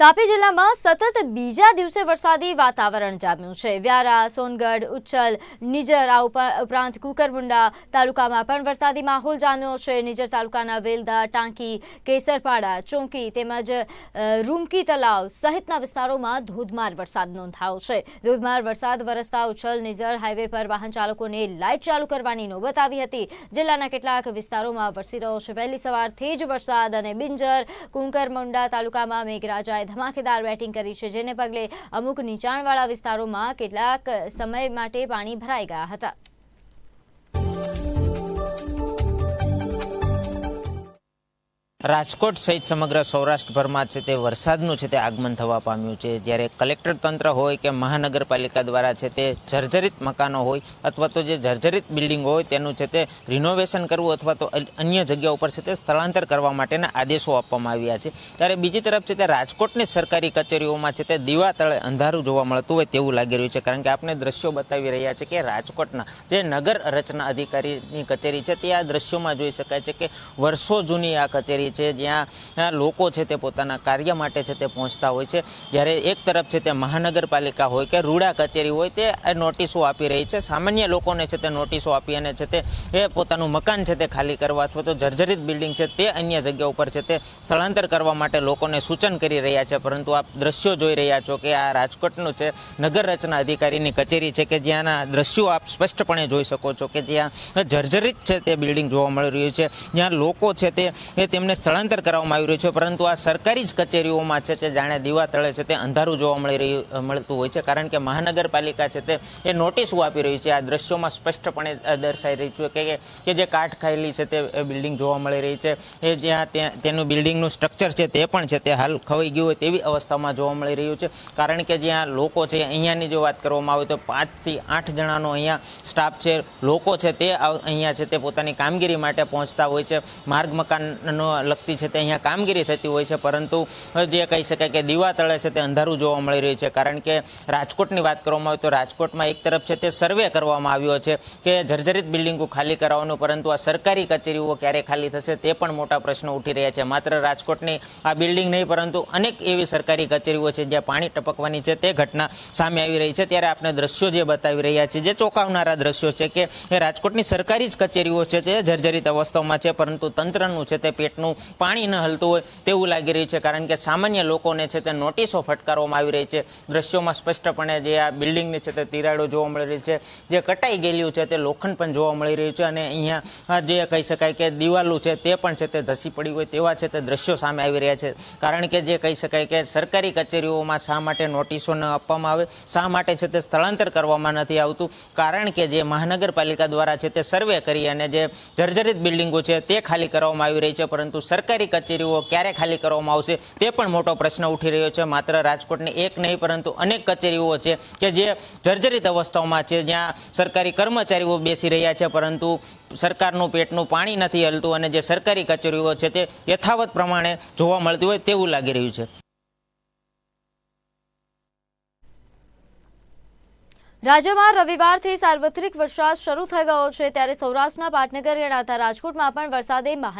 તાપી જિલ્લામાં સતત બીજા દિવસે વરસાદી વાતાવરણ જામ્યું છે. વ્યારા, સોનગઢ, ઉચ્છલ, નિજર આ ઉપા- ઉપરાંત કુકરમુંડા તાલુકામાં પણ વરસાદી માહોલ જામ્યો છે. નિજર તાલુકાના વેલદા, ટાંકી, કેસરપાડા, ચોંકી તેમજ રૂમકી તલાવ સહિતના વિસ્તારોમાં ધોધમાર વરસાદ નોંધાયો છે. ધોધમાર વરસાદ વરસતા ઉચ્છલ, નિજર હાઈવે પર વાહન ચાલકોને લાઇટ ચાલુ કરવાની નોબત આવી હતી. જિલ્લાના કેટલાક વિસ્તારોમાં વરસી રહ્યો છે. વહેલી સવારથી જ વરસાદ અને બિંજર, કુંકરમુંડા તાલુકામાં મેઘરાજાએ ધમાકેદાર બેટિંગ કરી છે, જેને પગલે અમુક નીચાણવાળા વિસ્તારોમાં કેટલાક સમય માટે પાણી ભરાઈ ગયા હતા. રાજકોટ સહિત સમગ્ર સૌરાષ્ટ્રભરમાં છે તે વરસાદનું છે તે આગમન થવા પામ્યું છે. જ્યારે કલેક્ટર તંત્ર હોય કે મહાનગરપાલિકા દ્વારા છે તે જર્જરિત મકાનો હોય અથવા તો જે જર્જરિત બિલ્ડિંગ હોય તેનું છે તે રિનોવેશન કરવું અથવા તો અન્ય જગ્યા ઉપર છે તે સ્થળાંતર કરવા માટેના આદેશો આપવામાં આવ્યા છે. ત્યારે બીજી તરફ છે તે રાજકોટની સરકારી કચેરીઓમાં છે તે દીવા તળે અંધારું જોવા મળતું હોય તેવું લાગી રહ્યું છે. કારણ કે આપણે દ્રશ્યો બતાવી રહ્યા છે કે રાજકોટના જે નગર રચના અધિકારીની કચેરી છે તે આ દ્રશ્યોમાં જોઈ શકાય છે કે વર્ષો જૂની આ કચેરી છે, જ્યાં લોકો છે તે પોતાના કાર્ય માટે છે તે પહોંચતા હોય છે. જ્યારે એક તરફ છે તે મહાનગરપાલિકા હોય કે રૂડા કચેરી હોય તે નોટિસો આપી રહી છે. સામાન્ય લોકોને છે તે નોટિસો આપી અને છે તે એ પોતાનું મકાન છે તે ખાલી કરવા અથવા તો જર્જરિત બિલ્ડિંગ છે તે અન્ય જગ્યા ઉપર છે તે સ્થળાંતર કરવા માટે લોકોને સૂચન કરી રહ્યા છે. પરંતુ આપ દ્રશ્યો જોઈ રહ્યા છો કે આ રાજકોટનું છે નગર રચના અધિકારીની કચેરી છે કે જ્યાંના દ્રશ્યો આપ સ્પષ્ટપણે જોઈ શકો છો કે જ્યાં જર્જરિત છે તે બિલ્ડિંગ જોવા મળી રહ્યું છે. જ્યાં લોકો છે તે તેમને સ્થળાંતર કરવામાં આવી રહ્યું છે, પરંતુ આ સરકારી જ કચેરીઓમાં છે તે જાણે દીવા તળે છે, તે અંધારું જોવા મળી રહ્યું મળતું હોય છે, કારણ કે મહાનગરપાલિકા છે તે, એ નોટિસો આપી રહી છે, આ દ્રશ્યોમાં સ્પષ્ટપણે દર્શાઈ રહી છે કે જે કાટ ખાયેલી છે તે બિલ્ડિંગ જોવા મળી રહી છે, એ જ્યાં તેનું બિલ્ડિંગનું સ્ટ્રક્ચર છે તે પણ છે તે હાલ ખવાઈ ગયું હોય તેવી અવસ્થામાં જોવા મળી રહ્યું છે, કારણ કે જ્યાં લોકો છે, અહીંયાની જો વાત કરવામાં આવે તો પાંચથી આઠ જણાનો અહીંયા સ્ટાફ છે, લોકો છે તે અહીંયા છે તે પોતાની કામગીરી માટે પહોંચતા હોય છે, માર્ગ મકાનનો લગતી છે તે અહીંયા કામગીરી થતી હોય છે, પરંતુ જે કહી શકાય કે દીવા તળે છે તે અંધારું જોવા મળી રહ્યું છે. કારણ કે રાજકોટની વાત કરવામાં આવે તો રાજકોટમાં એક તરફ છે તે સર્વે કરવામાં આવ્યો છે કે જર્જરિત બિલ્ડિંગો ખાલી કરાવવાનું, પરંતુ આ સરકારી કચેરીઓ ક્યારે ખાલી થશે તે પણ મોટા પ્રશ્નો ઉઠી રહ્યા છે. માત્ર રાજકોટની આ બિલ્ડિંગ નહીં, પરંતુ અનેક એવી સરકારી કચેરીઓ છે જ્યાં પાણી ટપકવાની છે તે ઘટના સામે આવી રહી છે. ત્યારે આપણે દ્રશ્યો જે બતાવી રહ્યા છે જે ચોંકાવનારા દ્રશ્યો છે કે એ રાજકોટની સરકારી જ કચેરીઓ છે તે જર્જરિત અવસ્થામાં છે, પરંતુ તંત્રનું છે તે પેટનું પાણી ન હલતું હોય તેવું લાગી રહ્યું છે. કારણ કે સામાન્ય લોકોને છે તે નોટિસો ફટકારવામાં આવી રહી છે. દ્રશ્યોમાં સ્પષ્ટપણે જે આ બિલ્ડિંગની છે તે તિરાડો જોવા મળી રહી છે. જે કટાઈ ગયેલું છે તે લોખંડ પણ જોવા મળી રહ્યું છે અને અહીંયા જે કહી શકાય કે દિવાલું છે તે પણ છે તે ધસી પડી હોય તેવા છે તે દ્રશ્યો સામે આવી રહ્યા છે. કારણ કે જે કહી શકાય કે સરકારી કચેરીઓમાં શા માટે નોટિસો ન આપવામાં આવે, શા માટે છે તે સ્થળાંતર કરવામાં નથી આવતું? કારણ કે જે મહાનગરપાલિકા દ્વારા છે તે સર્વે કરી અને જે જર્જરિત બિલ્ડિંગો છે તે ખાલી કરવામાં આવી રહી છે. પરંતુ સરકારી કચેરીઓ ક્યારે ખાલી કરવામાં આવશે તે પણ મોટો પ્રશ્ન ઉઠી રહ્યો છે. માત્ર રાજકોટની એક નહીં, પરંતુ અનેક કચેરીઓ છે કે જે જર્જરિત અવસ્થાઓમાં છે, જ્યાં સરકારી કર્મચારીઓ બેસી રહ્યા છે, પરંતુ સરકારનું પેટનું પાણી નથી હલતું અને જે સરકારી કચેરીઓ છે તે યથાવત પ્રમાણે જોવા મળતી હોય તેવું લાગી રહ્યું છે. રાજ્યમાં રવિવારથી સાર્વત્રિક વરસાદ શરૂ થઈ ગયો છે. ત્યારે સૌરાષ્ટ્રના પાટનગર ગણાતા રાજકોટમાં પણ વરસાદે મહાનગર